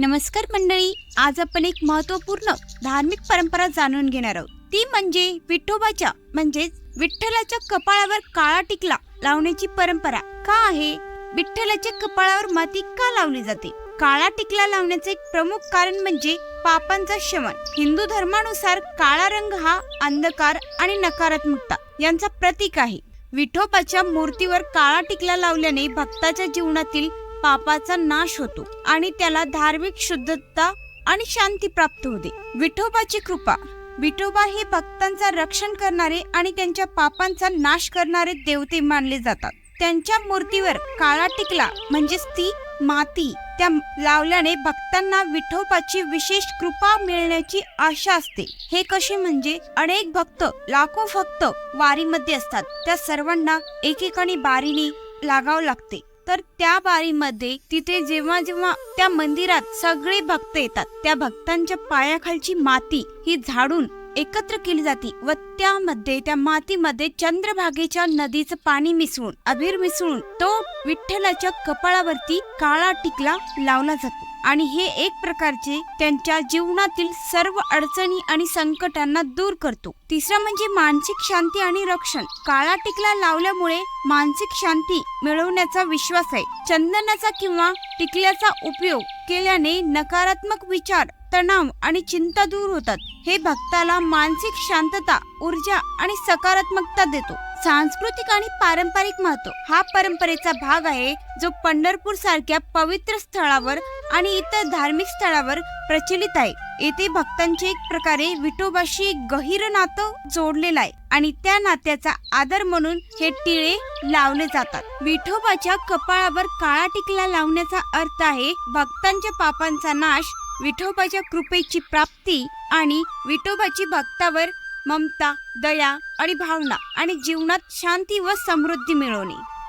नमस्कार मंडळी आज आपण एक महत्त्वपूर्ण धार्मिक परंपरा जाणून घेणार आहोत. ती म्हणजे विठोबाच्या म्हणजेच विठ्ठलाच्या कपाळावर काळा टिकला लावण्याची परंपरा का आहे? विठ्ठलाच्या कपाळावर माती का लावली जाते? काळा टिकला लावण्याचे एक प्रमुख कारण म्हणजे पापांचा शमन. हिंदू धर्मानुसार काळा रंग हा अंधकार आणि नकारात्मकता यांचा प्रतीक आहे. विठोबाच्या मूर्तीवर काळा टिकला लावल्याने भक्ताच्या जीवनातील पापाचा नाश होतो आणि त्याला धार्मिक शुद्धता आणि शांती प्राप्त होते. विठोबाची कृपा. विठोबा हे भक्तांचा रक्षण करणारे आणि त्यांच्या पापांचा नाश करणारे देवते मानले जातात. त्यांच्या मूर्तीवर काळा टिकला म्हणजेच ती माती त्या लावल्याने भक्तांना विठोबाची विशेष कृपा मिळण्याची आशा असते. हे कसे म्हणजे अनेक भक्त लाखो भक्त वारीमध्ये असतात. त्या सर्वांना एकेकाणी बारीने लागावं लागते. तर त्या बारीमध्ये तिथे जेव्हा जेव्हा त्या मंदिरात सगळे भक्त येतात त्या भक्तांच्या पायाखालची माती ही झाडून एकत्र केली जाते व त्यामध्ये त्या मातीमध्ये चंद्रभागेच्या नदीचं पाणी मिसळून अबीर मिसळून तो विठ्ठलाच्या कपाळावरती काळा टिकला लावला जातो. आणि हे एक प्रकारचे त्यांच्या जीवनातील सर्व अडचणी आणि संकटांना दूर करतो. तिसरं म्हणजे मानसिक शांती आणि रक्षण. काळा टिकला लावल्यामुळे मानसिक शांती मिळवण्याचा विश्वास आहे. चंदनाचा किंवा टिकल्याचा उपयोग केल्याने नकारात्मक विचार तणाव आणि चिंता दूर होतात. हे भक्ताला मानसिक शांतता ऊर्जा आणि सकारात्मकता देतो. सांस्कृतिक आणि पारंपरिक महत्त्व हा परंपरेचा भाग आहे जो पंढरपूर सारख्या पवित्र स्थळावर आणि इतर धार्मिक स्थळावर प्रचलित आहे. येथे भक्तांचे एक प्रकारे विठोबाशी गहीर गहिर नातं जोडलेलं आहे आणि त्या नात्याचा आदर म्हणून हे टिळे लावले जातात. विठोबाच्या कपाळावर काळा टिकला लावण्याचा अर्थ आहे भक्तांच्या पापांचा नाश विठोबाच्या कृपेची प्राप्ती आणि विठोबाची भक्तावर ममता दया आणि भावना आणि जीवनात शांती व समृद्धी मिळवणे.